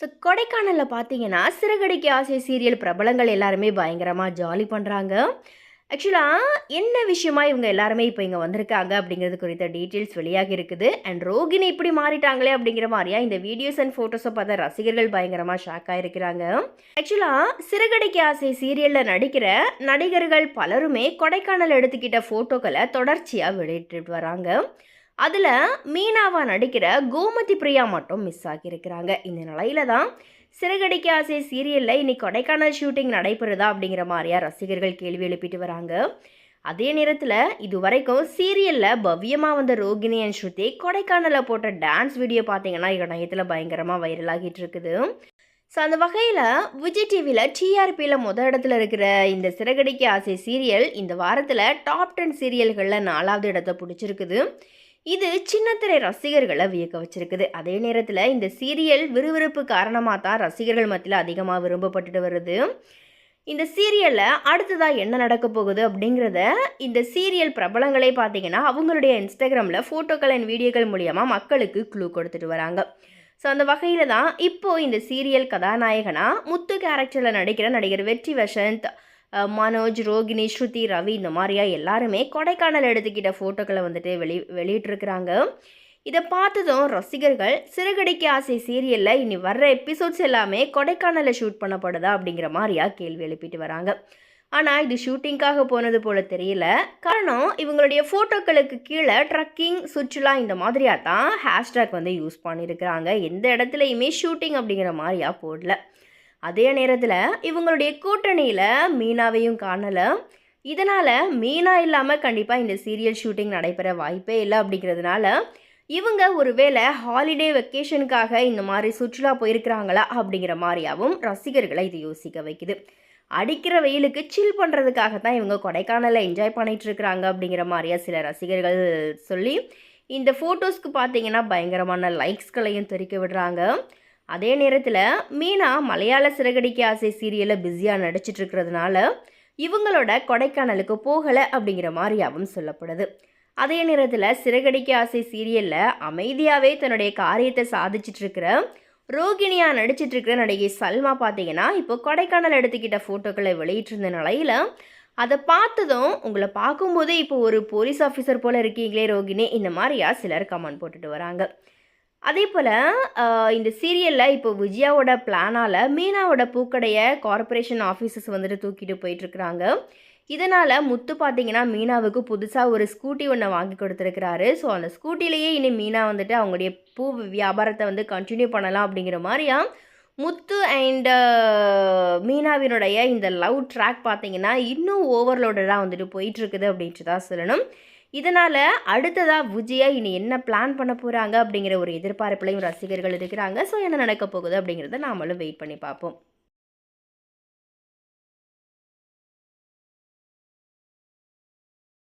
So கொடைக்கானலில் பார்த்தீங்கன்னா சிறகடிக்கு ஆசை சீரியல் பிரபலங்கள் எல்லாருமே பயங்கரமாக ஜாலி பண்ணுறாங்க ஆக்சுவலாக என்ன விஷயமா இவங்க எல்லாருமே இப்போ இங்கே வந்திருக்காங்க அப்படிங்கிறது குறித்த டீட்டெயில்ஸ் வெளியாகி இருக்குது. அண்ட் ரோகிணி இப்படி மாறிட்டாங்களே அப்படிங்கிற மாதிரியா இந்த வீடியோஸ் அண்ட் ஃபோட்டோஸை பார்த்தா ரசிகர்கள் பயங்கரமாக ஷாக் ஆகிருக்கிறாங்க ஆக்சுவலாக சிறகடிக்கு ஆசை சீரியலில் நடிக்கிற நடிகர்கள் பலருமே கொடைக்கானல் எடுத்துக்கிட்ட ஃபோட்டோக்களை தொடர்ச்சியாக வெளியிட்டு வராங்க. அதில் மீனாவாக நடிக்கிற கோமதி பிரியா மட்டும் மிஸ் ஆகியிருக்கிறாங்க. இந்த நிலையில தான் சிறகடிக்க ஆசை சீரியலில் இன்னைக்கு கொடைக்கானல் ஷூட்டிங் நடைபெறுதா அப்படிங்கிற மாதிரியா ரசிகர்கள் கேள்வி எழுப்பிட்டு வராங்க. அதே நேரத்தில் இது வரைக்கும் சீரியலில் பவ்யமாக வந்த ரோகிணி அண்ட் ஸ்ருதி கொடைக்கானலில் போட்ட டான்ஸ் வீடியோ பார்த்தீங்கன்னா இணையத்தில் பயங்கரமாக வைரல் ஆகிட்டு இருக்குது. ஸோ அந்த வகையில் விஜய் டிவியில் டிஆர்பியில் முத இடத்துல இருக்கிற இந்த சிறகடிக்க ஆசை சீரியல் இந்த வாரத்தில் டாப் டென் சீரியல்களில் நாலாவது இடத்தை பிடிச்சிருக்குது. இது சின்னத்திரை ரசிகர்களை வியக்க வச்சிருக்குது. அதே நேரத்தில் இந்த சீரியல் விறுவிறுப்பு காரணமாக தான் ரசிகர்கள் மத்தியில் அதிகமாக விரும்பப்பட்டுட்டு வருது. இந்த சீரியலில் அடுத்ததாக என்ன நடக்க போகுது அப்படிங்கிறத இந்த சீரியல் பிரபலங்களே பார்த்தீங்கன்னா அவங்களுடைய இன்ஸ்டாகிராமில் ஃபோட்டோக்கள் அண்ட் வீடியோக்கள் மூலியமாக மக்களுக்கு க்ளூ கொடுத்துட்டு வராங்க. ஸோ அந்த வகையில் தான் இப்போது இந்த சீரியல் கதாநாயகனாக முத்து கேரக்டரில் நடிக்கிற நடிகர் வெற்றி வசந்த் மனோஜ் ரோகிணி ஸ்ருதி ரவி இந்த மாதிரியா எல்லாருமே கொடைக்கானல் எடுத்துக்கிட்ட ஃபோட்டோக்களை வந்துட்டு வெளி வெளியிட்டிருக்கிறாங்க. இதை பார்த்ததும் ரசிகர்கள் சிறகடிக்க ஆசை சீரியலில் இனி வர்ற எபிசோட்ஸ் எல்லாமே கொடைக்கானலில் ஷூட் பண்ணப்படுதா அப்படிங்கிற மாதிரியா கேள்வி எழுப்பிட்டு வராங்க. ஆனால் இது ஷூட்டிங்காக போனது போல தெரியல. காரணம் இவங்களுடைய ஃபோட்டோக்களுக்கு கீழே ட்ரக்கிங் சுற்றுலா இந்த மாதிரியா தான் ஹேஷ்டேக் வந்து யூஸ் பண்ணியிருக்கிறாங்க. எந்த இடத்துலையுமே ஷூட்டிங் அப்படிங்கிற மாதிரியா போடல. அதே நேரத்தில் இவங்களுடைய கூட்டணியில் மீனாவையும் காணலை. இதனால் மீனா இல்லாமல் கண்டிப்பாக இந்த சீரியல் ஷூட்டிங் நடைபெற வாய்ப்பே இல்லை அப்படிங்கிறதுனால இவங்க ஒருவேளை ஹாலிடே வெக்கேஷனுக்காக இந்த மாதிரி சுற்றுலா போயிருக்கிறாங்களா அப்படிங்கிற மாதிரியாவும் ரசிகர்களை இது யோசிக்க வைக்குது. அடிக்கிற வெயிலுக்கு சில் பண்ணுறதுக்காக தான் இவங்க கொடைக்கானலில் என்ஜாய் பண்ணிகிட்ருக்கிறாங்க அப்படிங்கிற மாதிரியா சில ரசிகர்கள் சொல்லி இந்த ஃபோட்டோஸ்க்கு பார்த்தீங்கன்னா பயங்கரமான லைக்ஸ்களையும் தெரிவிக்க விடுறாங்க. அதே நேரத்தில் மீனா மலையாள சிறகடிக்க ஆசை சீரியலில் பிஸியாக நடிச்சிட்டு இருக்கிறதுனால இவங்களோட கொடைக்கானலுக்கு போகலை அப்படிங்கிற மாதிரியாகவும் சொல்லப்படுது. அதே நேரத்தில் சிறகடிக்க ஆசை சீரியலில் அமைதியாகவே தன்னுடைய காரியத்தை சாதிச்சிட்டு இருக்கிற ரோகிணியாக நடிச்சிட்ருக்கிற நடிகை சல்மா பார்த்தீங்கன்னா இப்போ கொடைக்கானல் எடுத்துக்கிட்ட ஃபோட்டோக்களை வெளியிட்டிருந்த நிலையில் அதை பார்த்ததும் உங்களை பார்க்கும்போதே இப்போ ஒரு போலீஸ் ஆஃபீஸர் போல் இருக்கீங்களே ரோகிணி இந்த மாதிரியா சிலர் கமெண்ட் போட்டுட்டு வராங்க. அதே போல் இந்த சீரியலில் இப்போ விஜயாவோட பிளானால் மீனாவோட பூக்கடையை கார்ப்பரேஷன் ஆஃபீஸஸ் வந்துட்டு தூக்கிட்டு போயிட்டுருக்குறாங்க. இதனால் முத்து பார்த்தீங்கன்னா மீனாவுக்கு புதுசாக ஒரு ஸ்கூட்டி ஒன்று வாங்கி கொடுத்துருக்கிறாரு. ஸோ அந்த ஸ்கூட்டிலேயே இனி மீனா வந்துட்டு அவங்களுடைய பூ வியாபாரத்தை வந்து கண்டினியூ பண்ணலாம் அப்படிங்கிற மாதிரியா முத்து அண்ட் மீனாவினுடைய இந்த லவ் ட்ராக் பார்த்தீங்கன்னா இன்னும் ஓவர்லோடடாக வந்துட்டு போயிட்டுருக்குது அப்படின்ட்டு தான் சொல்லணும். இதனால் அடுத்ததாக விஜயா இனி என்ன பிளான் பண்ண போகிறாங்க அப்படிங்கிற ஒரு எதிர்பார்ப்புலையும் ரசிகர்கள் இருக்கிறாங்க. ஸோ என்ன நடக்க போகுது அப்படிங்கிறத நாமளும் வெயிட் பண்ணி பார்ப்போம்.